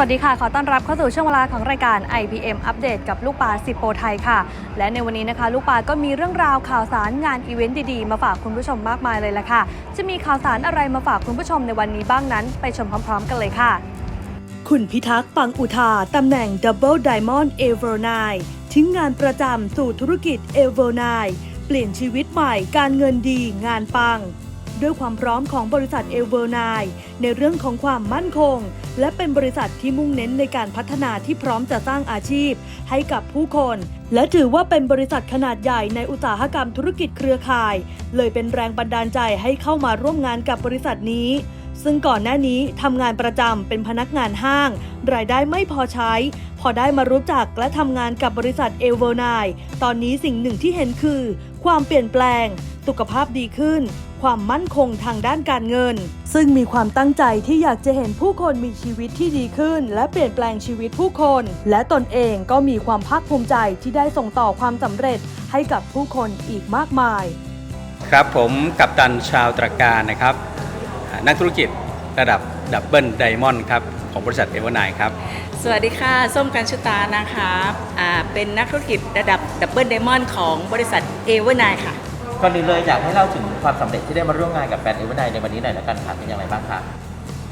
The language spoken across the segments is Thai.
วัสดีค่ะ ขอต้อนรับเข้าสู่ช่วงเวลาของรายการ IPM อัปเดตกับลูกปลาสิบโปรไทยค่ะ และในวันนี้นะคะ ลูกปลาก็มีเรื่องราวข่าวสารงานอีเวนต์ดีๆ มาฝากคุณผู้ชมมากมายเลยละค่ะ จะมีข่าวสารอะไรมาฝากคุณผู้ชมในวันนี้บ้างนั้น ไปชมพร้อม ๆ กันเลยค่ะ คุณพิทักษ์ปังอุทาตำแหน่ง Double Diamond e v e r n i ทิ้งงานประจำสู่ธุรกิจ e v e r n i เปลี่ยนชีวิตใหม่การเงินดีงานปัง ด้วยความพร้อมของบริษัท e v e r n i ในเรื่องของความมั่นคง และเป็นบริษัทที่มุ่งเน้นในการพัฒนาที่พร้อมจะสร้างอาชีพ ให้กับผู้คน และถือว่าเป็นบริษัทขนาดใหญ่ในอุตสาหกรรมธุรกิจเครือข่าย เลยเป็นแรงบันดาลใจให้เข้ามาร่วมงานกับบริษัทนี้ ซึ่งก่อนหน้านี้ทำงานประจำเป็นพนักงานห้าง รายได้ไม่พอใช้ พอได้มารู้จักและทำงานกับบริษัทเอเวอร์ไนตอนนี้สิ่งหนึ่งที่เห็นคือ ความเปลี่ยนแปลง สุขภาพดีขึ้น ความมั่นคงทางด้านการเงิน ซึ่งมีความตั้งใจที่อยากจะเห็นผู้คนมีชีวิตที่ดีขึ้น และเปลี่ยนแปลงชีวิตผู้คน และตนเองก็มีความภาคภูมิใจที่ได้ส่งต่อความสำเร็จให้กับผู้คนอีกมากมาย ครับผมกัปตันชาวตระการนะครับ นักธุรกิจระดับดับเบิลไดมอนด์ครับของบริษัทเอเวอร์ไนครับ สวัสดีค่ะ ส้มกันชุตานะคะอ่าเป็นนักธุรกิจระดับดับเบิลไดมอนด์ของบริษัทเอเวอร์ไนค่ะก่อนอื่นเลยอยากให้เล่าถึงความสำเร็จที่ได้มาร่วมงานกับแบรนด์เอเวอร์ไนในวันนี้หน่อยแล้วกันค่ะเป็นอย่างไรบ้างคะ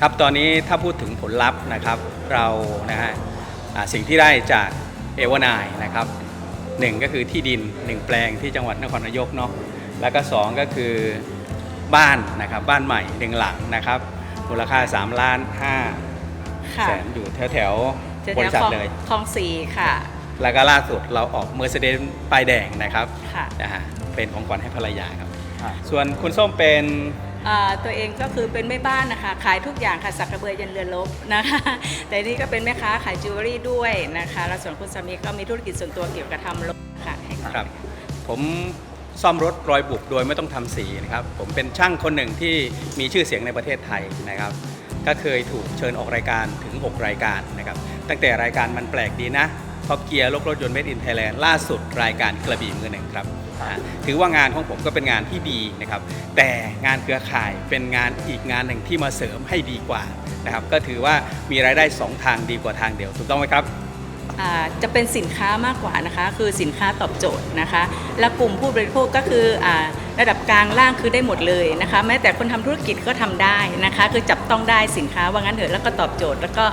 ครับตอนนี้ถ้าพูดถึงผลลัพธ์นะครับเรานะฮะอ่าสิ่งที่ได้จากเอเวอร์ไนนะครับหนึ่งก็คือที่ดินหนึ่งแปลงที่จังหวัดนครนายกเนาะแล้วก็สองก็คือ บ้านนะครับบ้านใหม่หนึ่งหลังนะครับมูลค่า3ล้าน5ค่ะแสนอยู่แถวแถวจะๆบริษัทคลองเลยคลองสีค่ะ แล้วก็ล่าสุดเราออกเมอร์เซเดสป้ายแดงนะครับค่ะนะฮะเป็นของขวัญให้ภรรยาครับค่ะส่วนคุณส้มเป็นอ่าตัวเองก็คือเป็นแม่บ้านนะคะ ขายทุกอย่างค่ะสักกระเบือยันเรือลบนะคะ แต่นี่ก็เป็นแม่ค้าขายจิวเวลรี่ด้วยนะคะ แล้วส่วนคุณสามีก็มีธุรกิจส่วนตัวเกี่ยวกับทำรถค่ะให้เขาครับ ผม ซ่อมรถรอยบุบโดยไม่ต้องทำสีนะครับ ผมเป็นช่างคนหนึ่งที่มีชื่อเสียงในประเทศไทยนะครับ ก็เคยถูกเชิญออกรายการถึง 6 รายการนะครับ ตั้งแต่รายการมันแปลกดีนะท็อปเกียร์รถรถยนต์เมดอินไทยแลนด์ล่าสุดรายการกระบี่มือหนึ่งครับถือว่างานของผมก็เป็นงานที่ดีนะครับ แต่งานเครือข่ายเป็นงานอีกงานหนึ่งที่มาเสริมให้ดีกว่านะครับ ก็ถือว่ามีรายได้สองทางดีกว่าทางเดียวถูกต้องไหมครับ จะเป็นสินค้ามากกว่านะคะ คือสินค้าตอบโจทย์นะคะ และกลุ่มผู้บริโภคก็คืออระดับกลางล่างคือได้หมดเลยนะคะ แม้แต่คนทำธุรกิจก็ทำได้นะคะ คือจับต้องได้สินค้าว่างั้นเถอะแล้วก็ตอบโจทย์แล้วก็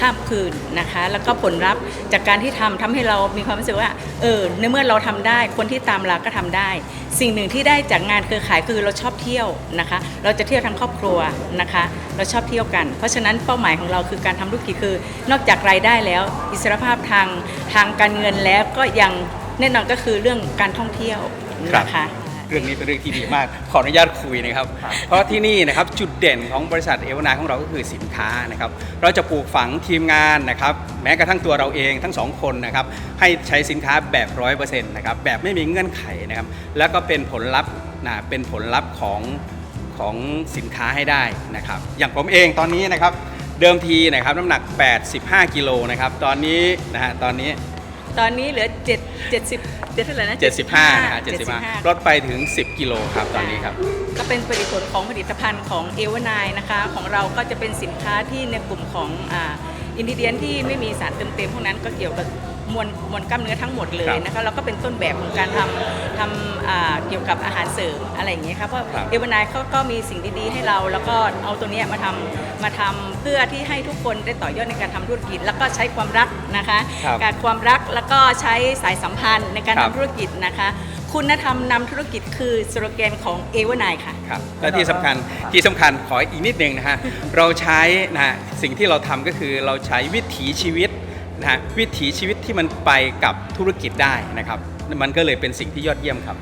ข้ามคืนนะคะ แล้วก็ผลลัพธ์จากการที่ทำทำให้เรามีความรู้สึกว่าเออในเมื่อเราทำได้คนที่ตามเราก็ทำได้ สิ่งหนึ่งที่ได้จากงานเครือข่ายคือเราชอบเที่ยวนะคะ เราจะเที่ยวทั้งครอบครัวนะคะ เราชอบเที่ยวกัน เพราะฉะนั้นเป้าหมายของเราคือการทำธุรกิจคือ นอกจากรายได้แล้ว อิสรภาพทางทางการเงินแล้วก็ยังแน่นอนก็คือเรื่องการท่องเที่ยวนะคะ เรื่องนี้เป็นเรื่องที่ดีมาก ขออนุญาตคุยนะครับครับ เพราะที่นี่นะครับจุดเด่นของบริษัทเอวนาของเราก็คือสินค้านะครับ เราจะปลูกฝังทีมงานนะครับ แม้กระทั่งตัวเราเองทั้งสองคนนะครับให้ใช้สินค้าแบบร้อยเปอร์เซ็นต์นะครับแบบไม่มีเงื่อนไขนะครับ แล้วก็เป็นผลลัพธ์นะเป็นผลลัพธ์ของของสินค้าให้ได้นะครับ อย่างผมเองตอนนี้นะครับเดิมทีนะครับน้ำหนัก 85 กิโลนะครับตอนนี้นะฮะตอนนี้ ตอนนี้เหลือ7 70เท่าไหร่นะ75นะฮะ75 75ลดไปถึง 10 กิโลครับตอนนี้ครับ ก็เป็นผลิตผลของผลิตภัณฑ์ของเอเวอร์ไนนะคะ ของเราก็จะเป็นสินค้าที่ในกลุ่มของอินดิเดียนที่ไม่มีสารเติมเต็มพวกนั้นก็เกี่ยวกับ มวลมวลกล้ามเนื้อทั้งหมดเลยนะคะแล้วก็เป็นต้นแบบของการทำทำอ่าเกี่ยวกับอาหารเสริมอะไรอย่างเงี้ยครับเพราะครับเอเวอร์ไนเขาก็มีสิ่งดีๆให้เรา แล้วก็เอาตัวเนี้ยมาทำมาทำเพื่อที่ให้ทุกคนได้ต่อยอดในการทำธุรกิจ แล้วก็ใช้ความรักนะคะครับการความรักแล้วก็ใช้สายสัมพันธ์ในการครัทำบธุรกิจนะคะคุณธรรมนำธุรกิจคือสโลแกนของเอเวอร์ไนค่ะครับและที่สำคัญที่สำคัญขออีกนิดนึงนะฮะ เราใช้นะฮะสิ่งที่เราทำก็คือเราใช้วิถีชีวิต นะฮะวิถีชีวิตที่มันไปกับธุรกิจได้นะครับ มันก็เลยเป็นสิ่งที่ยอดเยี่ยมครับ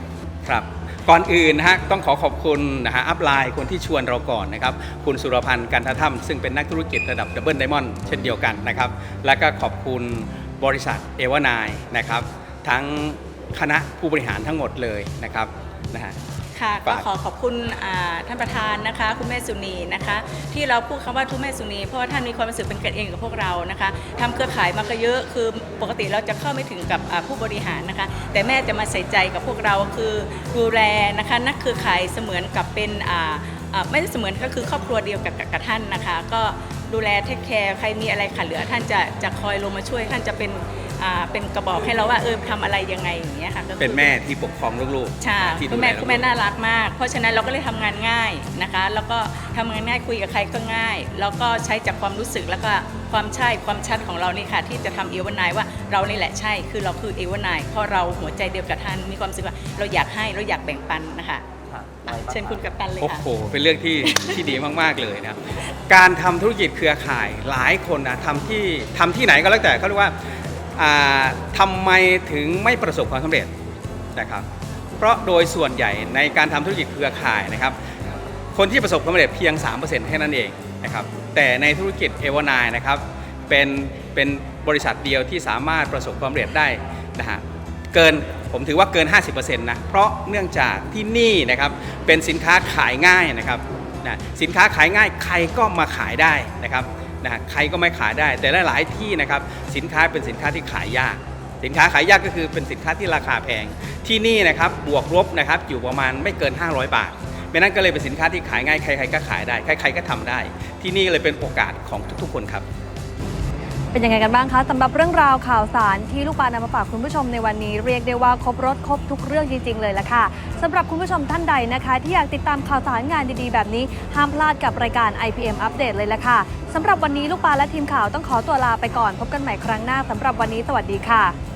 ครับก่อนอื่นนะฮะต้องขอขอบคุณนะฮะอัพไลน์คนที่ชวนเราก่อนนะครับ คุณสุรพันธ์กันทธรรมซึ่งเป็นนักธุรกิจระดับดับเบิลไดมอนด์เช่นเดียวกันนะครับ แล้วก็ขอบคุณบริษัทเอวานายนะครับ ทั้งคณะผู้บริหารทั้งหมดเลยนะครับนะฮะ ค่ะ ก็ฝากขอขอบคุณอ่าท่านประธานนะคะคุณแม่สุนีนะคะ ที่เราพูดคำว่าทุกแม่สุนีเพราะว่าท่านมีความรู้สึกเป็นกันเองกับพวกเรานะคะทำเครือข่ายมาก็เยอะคือปกติเราจะเข้าไม่ถึงกับอ่าผู้บริหารนะคะ แต่แม่จะมาใส่ใจกับพวกเราคือดูแลนะคะนักเครือข่ายเสมือนกับเป็นอ่าอ่าไม่ได้เสมือนก็คือครอบครัวเดียวกับกับกับท่านนะคะ ก็ดูแลเทคแคร์ใครมีอะไรขาดเหลือท่านจะจะคอยลงมาช่วยท่านจะเป็น อ่าเป็นกระบอกให้เราว่าเออทำอะไรยังไงอย่างเงี้ยค่ะก็คือเป็นแม่ที่ปกครองลูกๆใช่ที่คุดูณแลแม่ลูกๆคุณแม่น่ารักมาก เพราะฉะนั้นเราก็เลยทำงานง่ายนะคะ แล้วก็ทำงานง่ายคุยกับใครก็ง่าย แล้วก็ใช้จากความรู้สึกแล้วก็ความใช่ความชัดของเรานี่ค่ะ ที่จะทำเอวานายว่าเรานี่แหละใช่คือเราคือเอวานายเพราะเราหัวใจเดียวกับท่านมีความรู้สึกว่าเราอยากให้เราอยากแบ่งปันนะคะค่ะอะเชิญคุณกัปตันเลยโอ้ค่ะ โห เป็นเรื่องที่ ที่ดีมากๆเลยนะครับ การทำธุรกิจเครือข่ายหลายคนนะทำที่ทำที่ไหนก็แล้วแต่เขาเรียกว่าอ่า ทำไมถึงไม่ประสบความสำเร็จนะครับ เพราะโดยส่วนใหญ่ในการทำธุรกิจเครือข่ายนะครับ คนที่ประสบความสำเร็จเพียง 3%แค่นั้นเองนะครับ แต่ในธุรกิจเอวานายนะครับ เป็นเป็นบริษัทเดียวที่สามารถประสบความสำเร็จได้นะฮะเกินผมถือว่าเกิน 50%นะ เพราะเนื่องจากที่นี่นะครับเป็นสินค้าขายง่ายนะครับนะสินค้าขายง่ายใครก็มาขายได้นะครับ นะใครก็ไม่ขายได้ แต่หลายๆที่นะครับสินค้าเป็นสินค้าที่ขายยาก สินค้าขายยากก็คือเป็นสินค้าที่ราคาแพง ที่นี่นะครับบวกลบนะครับอยู่ประมาณไม่เกิน 500 บาทไม่นั้นก็เลยเป็นสินค้าที่ขายง่ายใครๆก็ขายได้ใครๆก็ทำได้ ที่นี่เลยเป็นโอกาสของทุกๆ คนครับเป็นยังไงกันบ้างคะสำหรับเรื่องราวข่าวสารที่ลูกปานำมาฝากคุณผู้ชมในวันนี้เรียกได้ว่าครบรถครบทุกเรื่องจริง ๆ เลยละค่ะสำหรับคุณผู้ชมท่านใดนะคะ ที่อยากติดตามข่าวสารงานดีๆ แบบนี้ห้ามพลาดกับรายการ IPM อัปเดตเลยละค่ะ สำหรับวันนี้ลูกปลาและทีมข่าวต้องขอตัวลาไปก่อนพบกันใหม่ครั้งหน้าสำหรับวันนี้สวัสดีค่ะ